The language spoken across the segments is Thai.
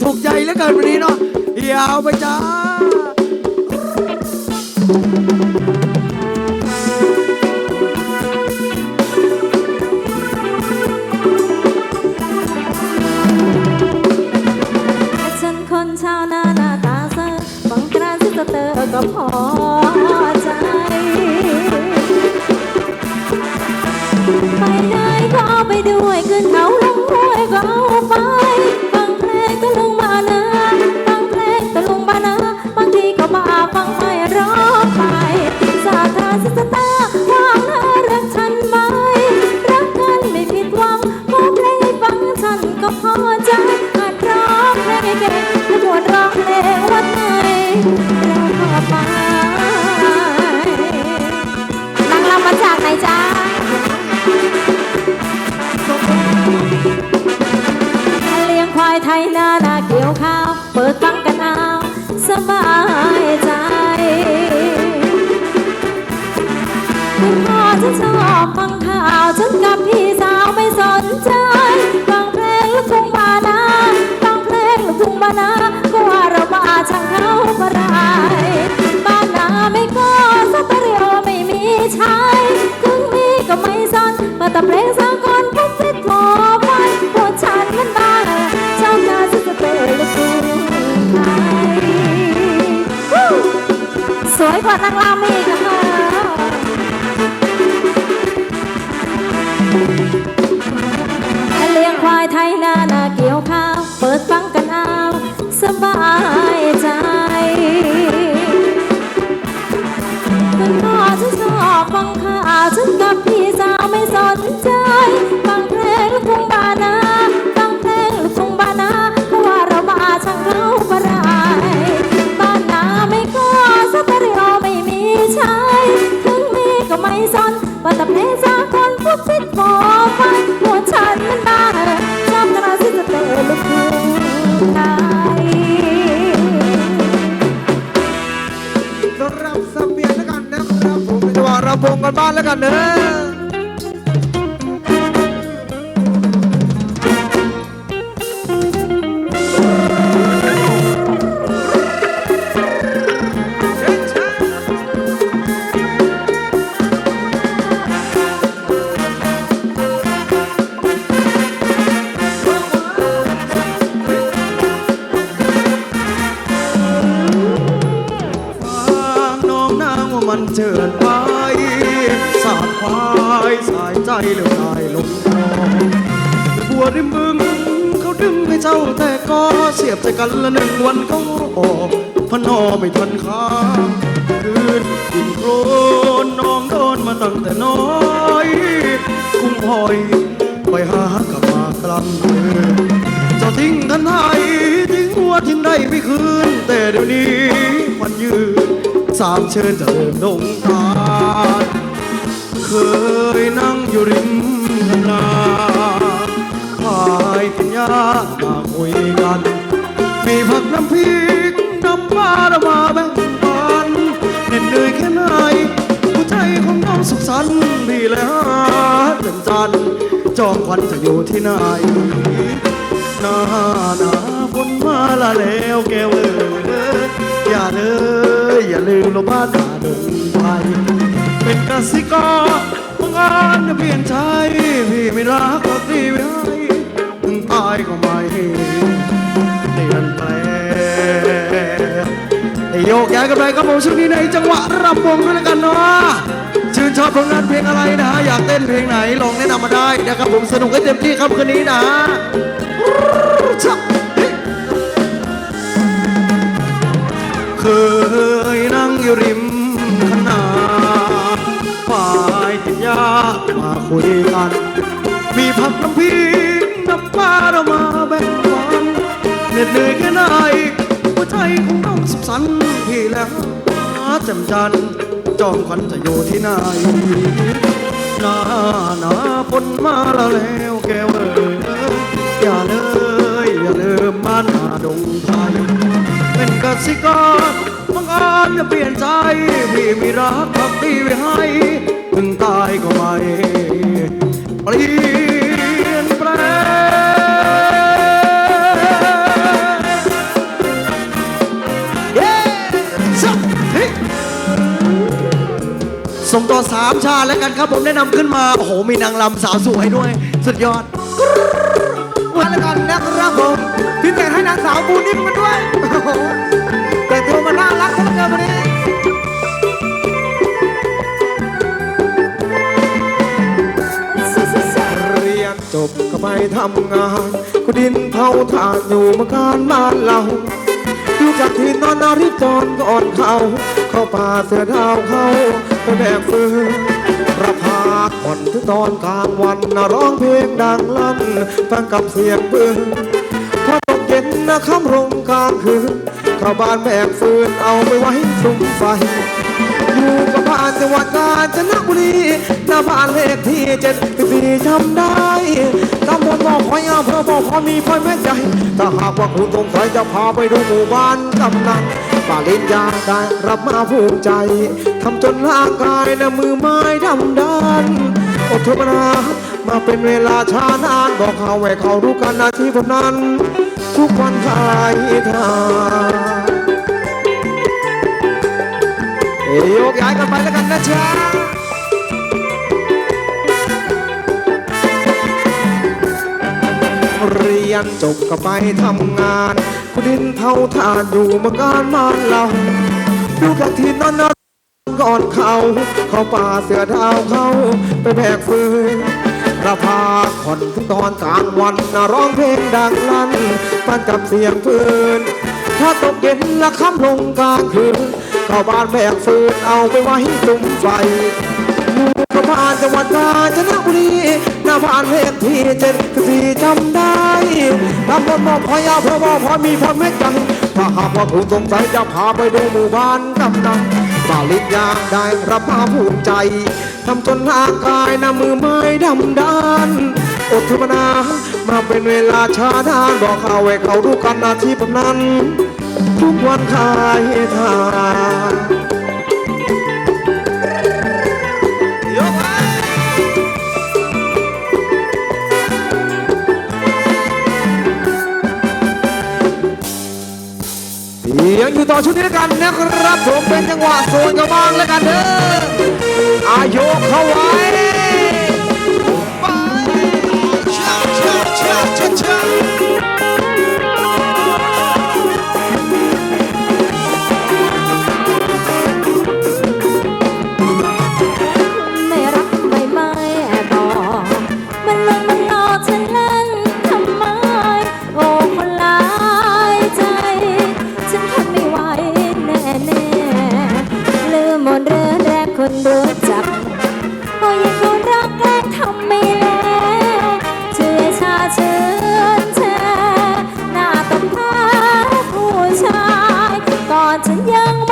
ถูกใจเหลือเกินวันนี้เนาะยาวไปจ้า ฉันคนชาวนาหน้าตาเซอร์ฟังตราซิสเตอร์ก็พอ ไทยนานาเกี่ยวข้าว เปิดฟังกันเอาสบาย วยกว่านางรำอีกอะค่ะเลี้ยงควายไทยนานาเกี่ยวข้าว เปิดฟังกันเอาสบายใจคุณพ่อฉันชอบฟังข่าวฉันกับพี่สาวไม่สนใจ สำหรับสเปียนแล้วกันนะครับผมเป็นจังหวะรำวงกันบ้านแล้วกันเนอะ ใจเลือลายลงคอบัวริมบึงเขาดึงให้เจ้าแต่ก็เสียบใจกันละหนึ่งวันก็ออกพนอไม่ทันค้างคืนกินโครนน้องโดนมาตั้งแต่น้อยคุ้มพอยไปหากลับมากลำเดือนเจ้าทิ้งทันไทยทิ้งหัวทิ้งได้ไม่คืน แต่เดี๋ยวนี้วันยืนสามเชิญจะเริ่มดงตาล เคยนั่งอยู่ริมคณาพายปัญญามาคุยกัน มีผักน้ำพริกน้ำปลาเรามาแบ่งปันเหน็ดเหนื่อยแค่ไหนหัวใจของน้องสุขสันต์พี่และหาจนจันทร์จอมควันจะอยู่ที่ไหนหน้าหนาฝนมาละแล้วแก้วเอ๋ยอย่าเลยอย่าลืมเราบ้านนาดงไป กสิกรบังาจจะเปลี่ยนใจพี่ไม่รักก็ตีไว้ให้ถึงตายก็ไม่เปลี่ยนแปลงโยกย้ายกันไปครับผมช่วงนี้ในจังหวะรำวงด้วยกันเนาะชื่นชอบผลงานเพลงอะไรนะฮะอยากเต้นเพลงไหนลองแนะนำมาได้นะครับผมสนุกให้เต็มที่ครับคืนนี้นะฮ้ยเคยนั่งอยู่ริม คุยกัน มีผักน้ำพริกน้ำปลาเรามาแบ่งปันเหน็ดเหนื่อยแค่ไหนหัวใจของเราสุขสันต์พี่แล้วหาจำจันจอมขวัญจะอยู่ที่ไหนหน้าหนาฝนมาแล้วแล้วแก้วเอ๋ยอย่าเลย อย่าลืมบ้านนาดงไทย กสิกรบังอาจจะเปลี่ยนใจ พี่มีรักพักดีไว้ให้ ถึงตายก็ไม่เปลี่ยนแปลงเย้สักทีส่งต่อสามชาแล้วกันครับผมแนะนำขึ้นมา โอ้โห มีนางรำสาวสวยด้วย สุดยอด มาแล้วกันนะครับผมพี่แต่ให้นางสาวปูนิ่มกันด้วยแต่ตัวมาน่ารักทั้งเกินวันนี้เรียนจบก็ไปทำงานก็ดินเผาถ่านอยู่เมาการบ้านเราลูกจากที่นอนนาริจรก่อนเขา เข้าป่าเสือดาวเขาไปแบกฟืน พาก่อนถึงตอนกลางวันนะร้องเพลงดังลั่นฟังกับเสียงปืนพอตกเย็นนะค่ำรงกลางคืนเข้าบ้านแบกฟืนเอาไปไว้สุมไฟอยู่กับบ้านจังหวัดกาญจนบุรีหน้าบ้านเลขที่เจ็ดสี่จำได้ตำบลบ่อพอยอำเภอบ่อพอยมีพอยแม่ใจถ้าหากว่าคุณสงสัยจะพาไปดูหมู่บ้านกำนัน ป่าลินยาได้รับมาภูมิใจทำจนร่างกายนะมือไม้ดำด้านอดทนมานามาเป็นเวลาช้านานบอกเขาไว้เขารู้กันนาทีผมนั้น ทุกวันขายทางเอ้ยโยกย้ายกันไปแล้วกันนะจ๊ะเรียนจบก็ไปทำงาน คุดินเท่าทานอยู่เมาการมานเราดูกับที่นอนนอนก่อนเขาเขาป่าเสือดาวเขาไปแบกฟืนระพาผ่อนทุกตอนกลางวันนะร้องเพลงดังลั่นปันกับเสียงปืน ถ้าตกเย็นละค่ำลงกลางคืนเข้าบ้านแบกฟืนเอาไปไว้ตุ่มไฟอยู่กับบ้านจังหวัดกาญจนบุรี นาบ้านเลขที่เจ็ดสี่จำได้ตำบลบ่อพอยาพื่อบ่อพอมีพอเม็ดกันถ้าหากว่าคุณสงสัยจะพาไปดูหมู่บ้านกำนันสาลิดยางได้รับมาภูมิใจทำจนร่างกายน้ามือไม้ดำด้านอดทนมนามาเป็นเวลาช้านานบอกเขาไว้เขารู้กันนาทีผมนั้น ทุกวันขายทางือต่อชุดนี้กันนะครับผมเป็นจังหวะโซนกระบางแล้วกันเด้ออายุเข้าไว้ ก่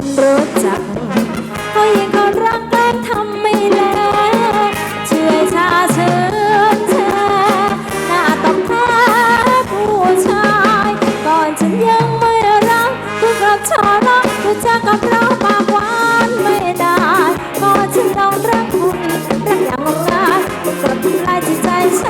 คนรู้จักก็ยังก็รักแกล้ทำไม่แลเชื่อชาเชิญเธอหน้าต้อบตาผู้ชาย ก่อนฉันยังไม่รักผู้กลับชอบรักผู้จะกับเราปากหวานไม่ได้ก่อนฉันต้องรักคุณรักอย่างงงงายผู้กลับทำลายจิตใจฉัน